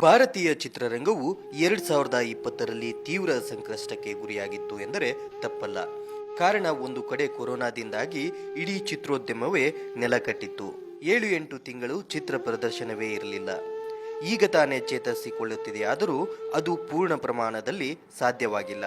ಭಾರತೀಯ ಚಿತ್ರರಂಗವು ಎರಡ್ ಸಾವಿರದ ಇಪ್ಪತ್ತರಲ್ಲಿ ತೀವ್ರ ಸಂಕಷ್ಟಕ್ಕೆ ಗುರಿಯಾಗಿತ್ತು ಎಂದರೆ ತಪ್ಪಲ್ಲ. ಕಾರಣ ಒಂದು ಕಡೆ ಕೊರೋನಾದಿಂದಾಗಿ ಇಡೀ ಚಿತ್ರೋದ್ಯಮವೇ ನೆಲಕಟ್ಟಿತ್ತು. ಏಳು ಎಂಟು ತಿಂಗಳು ಚಿತ್ರ ಪ್ರದರ್ಶನವೇ ಇರಲಿಲ್ಲ. ಈಗ ತಾನೇ ಚೇತರಿಸಿಕೊಳ್ಳುತ್ತಿದೆಯಾದರೂ ಅದು ಪೂರ್ಣ ಪ್ರಮಾಣದಲ್ಲಿ ಸಾಧ್ಯವಾಗಿಲ್ಲ.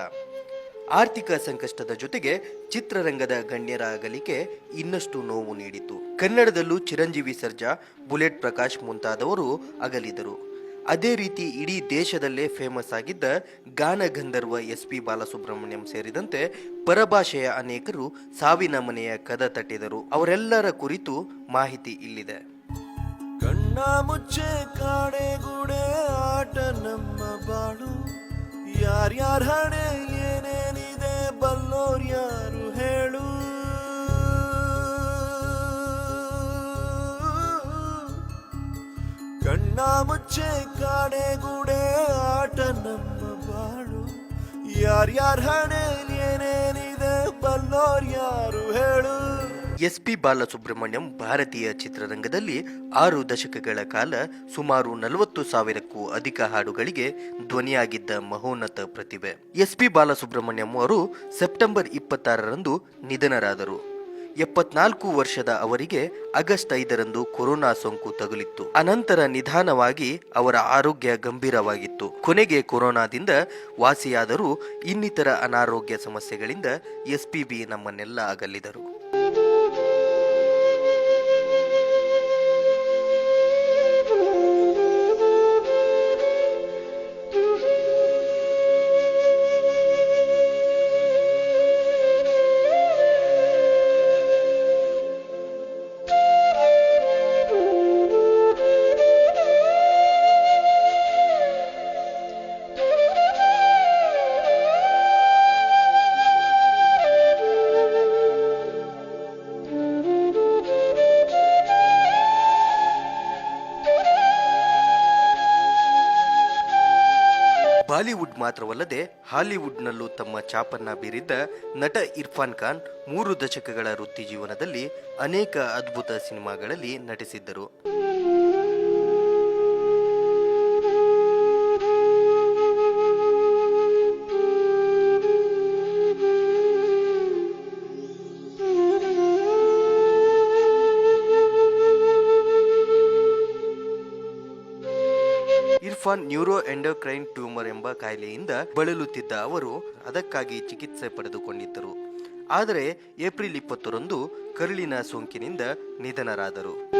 ಆರ್ಥಿಕ ಸಂಕಷ್ಟದ ಜೊತೆಗೆ ಚಿತ್ರರಂಗದ ಗಣ್ಯರ ಅಗಲಿಕೆ ಇನ್ನಷ್ಟು ನೋವು ನೀಡಿತು ಕನ್ನಡದಲ್ಲೂ ಚಿರಂಜೀವಿ ಸರ್ಜಾ, ಬುಲೆಟ್ ಪ್ರಕಾಶ್ ಮುಂತಾದವರು ಅಗಲಿದರು. ಅದೇ ರೀತಿ ಇಡೀ ದೇಶದಲ್ಲೇ ಫೇಮಸ್ ಆಗಿದ್ದ ಗಾನಗಂಧರ್ವ ಎಸ್ ಪಿ ಬಾಲಸುಬ್ರಹ್ಮಣ್ಯಂ ಸೇರಿದಂತೆ ಪರಭಾಷೆಯ ಅನೇಕರು ಸಾವಿನ ಮನೆಯ ಕದ ತಟ್ಟಿದರು. ಅವರೆಲ್ಲರ ಕುರಿತು ಮಾಹಿತಿ ಇಲ್ಲಿದೆ. ಕಣ್ಣ ಮುಚ್ಚೆ ಕಾಡೆಗೂಡೆ ಆಟ ನಮ್ಮ ಬಾಳು. ಯಾರ್ಯಾರ ಹಣೆ, ಏನೇನಿದೆ, ಬಲ್ಲೋರ್ ಕಣ್ಣ ಮುಚ್ಚೆ ಕಾಡೆಗೂಡೆ ಆಟ ನಮ್ಮ ಬಾಳು. ಯಾರ್ಯಾರ ಹಣೆ ಏನೇನಿದೆ ಬಲ್ಲೋರ್ ಯಾರು ಹೇಳು. ಎಸ್ ಪಿ ಬಾಲಸುಬ್ರಹ್ಮಣ್ಯಂ ಭಾರತೀಯ ಚಿತ್ರರಂಗದಲ್ಲಿ ಆರು ದಶಕಗಳ ಕಾಲ ಸುಮಾರು ನಲವತ್ತು ಸಾವಿರಕ್ಕೂ ಅಧಿಕ ಹಾಡುಗಳಿಗೆ ಧ್ವನಿಯಾಗಿದ್ದ ಮಹೋನ್ನತ ಪ್ರತಿಭೆ. ಎಸ್ ಪಿ ಬಾಲಸುಬ್ರಹ್ಮಣ್ಯಂ ಅವರು ಸೆಪ್ಟೆಂಬರ್ ಇಪ್ಪತ್ತಾರರಂದು ನಿಧನರಾದರು. ಎಪ್ಪತ್ನಾಲ್ಕು ವರ್ಷದ ಅವರಿಗೆ ಆಗಸ್ಟ್ ಐದರಂದು ಕೊರೋನಾ ಸೋಂಕು ತಗುಲಿತ್ತು. ಅನಂತರ ನಿಧಾನವಾಗಿ ಅವರ ಆರೋಗ್ಯ ಗಂಭೀರವಾಗಿತ್ತು. ಕೊನೆಗೆ ಕೊರೋನಾದಿಂದ ವಾಸಿಯಾದರೂ ಇನ್ನಿತರ ಅನಾರೋಗ್ಯ ಸಮಸ್ಯೆಗಳಿಂದ ಎಸ್ಪಿಬಿ ನಮ್ಮನ್ನೆಲ್ಲ ಅಗಲಿದರು. ಬಾಲಿವುಡ್ ಮಾತ್ರವಲ್ಲದೆ ಹಾಲಿವುಡ್ನಲ್ಲೂ ತಮ್ಮ ಚಾಪನ್ನ ಬೀರಿದ್ದ ನಟ ಇರ್ಫಾನ್ ಖಾನ್ ಮೂರು ದಶಕಗಳ ವೃತ್ತಿ ಜೀವನದಲ್ಲಿ ಅನೇಕ ಅದ್ಭುತ ಸಿನಿಮಾಗಳಲ್ಲಿ ನಟಿಸಿದ್ದರು. ನ್ಯೂರೋ ಎಂಡೋಕ್ರೈನ್ ಟ್ಯೂಮರ್ ಎಂಬ ಕಾಯಿಲೆಯಿಂದ ಬಳಲುತ್ತಿದ್ದ ಅವರು ಅದಕ್ಕಾಗಿ ಚಿಕಿತ್ಸೆ ಪಡೆದುಕೊಂಡಿದ್ದರು. ಆದರೆ ಏಪ್ರಿಲ್ ಇಪ್ಪತ್ತರಂದು ಕರುಳಿನ ಸೋಂಕಿನಿಂದ ನಿಧನರಾದರು.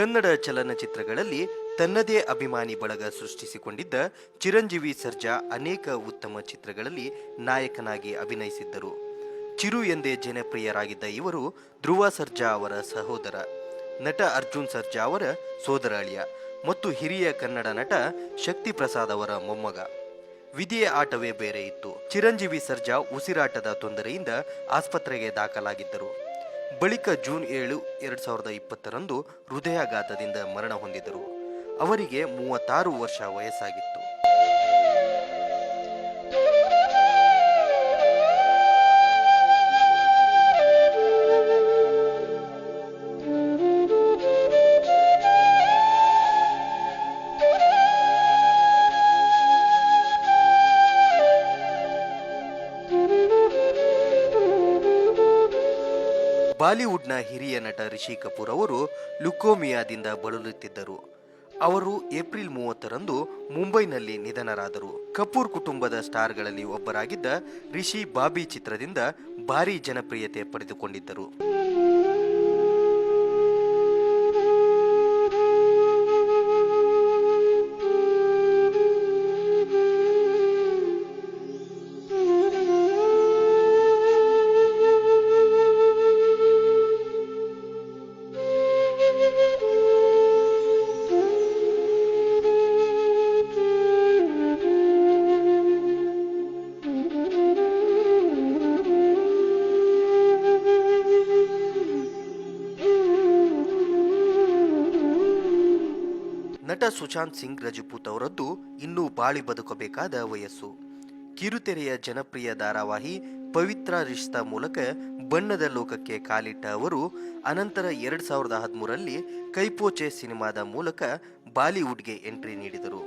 ಕನ್ನಡ ಚಲನಚಿತ್ರಗಳಲ್ಲಿ ತನ್ನದೇ ಅಭಿಮಾನಿ ಬಳಗ ಸೃಷ್ಟಿಸಿಕೊಂಡಿದ್ದ ಚಿರಂಜೀವಿ ಸರ್ಜಾ ಅನೇಕ ಉತ್ತಮ ಚಿತ್ರಗಳಲ್ಲಿ ನಾಯಕನಾಗಿ ಅಭಿನಯಿಸಿದ್ದರು. ಚಿರು ಎಂದೇ ಜನಪ್ರಿಯರಾಗಿದ್ದ ಇವರು ಧ್ರುವ ಸರ್ಜಾ ಅವರ ಸಹೋದರ, ನಟ ಅರ್ಜುನ್ ಸರ್ಜಾ ಅವರ ಸೋದರ ಅಳಿಯ ಮತ್ತು ಹಿರಿಯ ಕನ್ನಡ ನಟ ಶಕ್ತಿ ಪ್ರಸಾದ್ ಅವರ ಮೊಮ್ಮಗ. ವಿಧಿಯ ಆಟವೇ ಬೇರೆ ಇತ್ತು. ಚಿರಂಜೀವಿ ಸರ್ಜಾ ಉಸಿರಾಟದ ತೊಂದರೆಯಿಂದ ಆಸ್ಪತ್ರೆಗೆ ದಾಖಲಾಗಿದ್ದರು. ಬಳಿಕ ಜೂನ್ ಏಳು ಎರಡು ಸಾವಿರದ ಇಪ್ಪತ್ತರಂದು ಹೃದಯಾಘಾತದಿಂದ ಮರಣ ಹೊಂದಿದರು. ಅವರಿಗೆ ಮೂವತ್ತಾರು ವರ್ಷ ವಯಸ್ಸಾಗಿತ್ತು. ಬಾಲಿವುಡ್ನ ಹಿರಿಯ ನಟ ರಿಷಿ ಕಪೂರ್ ಅವರು ಲುಕೋಮಿಯಾದಿಂದ ಬಳಲುತ್ತಿದ್ದರು. ಅವರು ಏಪ್ರಿಲ್ ಮೂವತ್ತರಂದು ಮುಂಬೈನಲ್ಲಿ ನಿಧನರಾದರು. ಕಪೂರ್ ಕುಟುಂಬದ ಸ್ಟಾರ್ಗಳಲ್ಲಿ ಒಬ್ಬರಾಗಿದ್ದ ರಿಷಿ ಬಾಬಿ ಚಿತ್ರದಿಂದ ಭಾರೀ ಜನಪ್ರಿಯತೆ ಪಡೆದುಕೊಂಡಿದ್ದರು. ನಟ ಸುಶಾಂತ್ ಸಿಂಗ್ ರಜಪೂತ್ ಅವರದ್ದು ಇನ್ನೂ ಬಾಳಿ ಬದುಕಬೇಕಾದ ವಯಸ್ಸು. ಕಿರುತೆರೆಯ ಜನಪ್ರಿಯ ಧಾರಾವಾಹಿ ಪವಿತ್ರ ರಿಶ್ತಾ ಮೂಲಕ ಬಣ್ಣದ ಲೋಕಕ್ಕೆ ಕಾಲಿಟ್ಟ ಅವರು, ಅನಂತರ ಎರಡು ಸಾವಿರದ ಹದಿಮೂರರಲ್ಲಿ ಕೈಪೋಚೆ ಸಿನಿಮಾದ ಮೂಲಕ ಬಾಲಿವುಡ್ಗೆ ಎಂಟ್ರಿ ನೀಡಿದರು.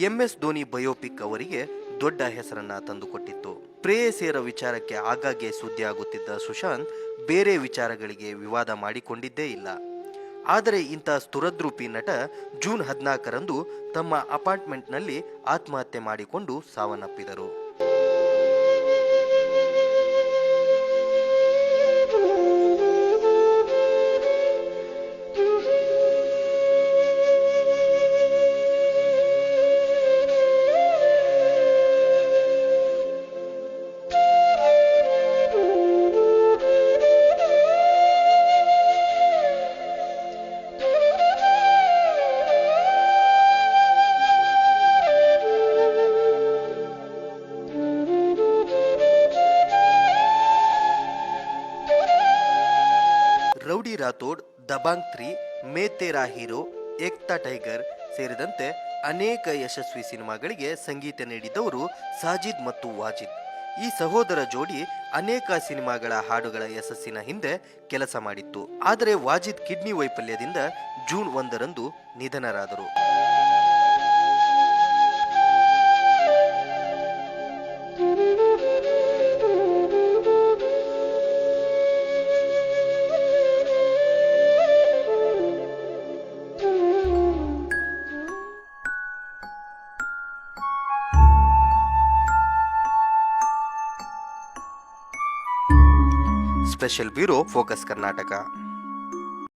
ಎಂಎಸ್ ಧೋನಿ ಬಯೋಪಿಕ್ ಅವರಿಗೆ ದೊಡ್ಡ ಹೆಸರನ್ನ ತಂದುಕೊಟ್ಟಿತ್ತು. ಪ್ರೇಯಸಿಯರ ವಿಚಾರಕ್ಕೆ ಆಗಾಗ್ಗೆ ಸುದ್ದಿಯಾಗುತ್ತಿದ್ದ ಸುಶಾಂತ್ ಬೇರೆ ವಿಚಾರಗಳಿಗೆ ವಿವಾದ ಮಾಡಿಕೊಂಡಿದ್ದೇ ಇಲ್ಲ. ಆದರೆ ಇಂಥ ಸ್ತುರದ್ರೂಪಿ ನಟ ಜೂನ್ ಹದಿನಾಲ್ಕರಂದು ತಮ್ಮ ಅಪಾರ್ಟ್ಮೆಂಟ್ನಲ್ಲಿ ಆತ್ಮಹತ್ಯೆ ಮಾಡಿಕೊಂಡು ಸಾವನ್ನಪ್ಪಿದರು. Rathod Dabangg three, Main Tera hero, Ek Tha tiger ಸೇರಿದಂತೆ ಅನೇಕ ಯಶಸ್ವಿ ಸಿನಿಮಾಗಳಿಗೆ ಸಂಗೀತ ನೀಡಿದವರು ಸಾಜಿದ್ ಮತ್ತು ವಾಜಿದ್. ಈ ಸಹೋದರ ಜೋಡಿ ಅನೇಕ ಸಿನಿಮಾಗಳ ಹಾಡುಗಳ ಯಶಸ್ಸಿನ ಹಿಂದೆ ಕೆಲಸ ಮಾಡಿತ್ತು. ಆದರೆ ವಾಜಿದ್ ಕಿಡ್ನಿ ವೈಫಲ್ಯದಿಂದ ಜೂನ್ ಒಂದರಂದು ನಿಧನರಾದರು. Special bureau focus Karnataka.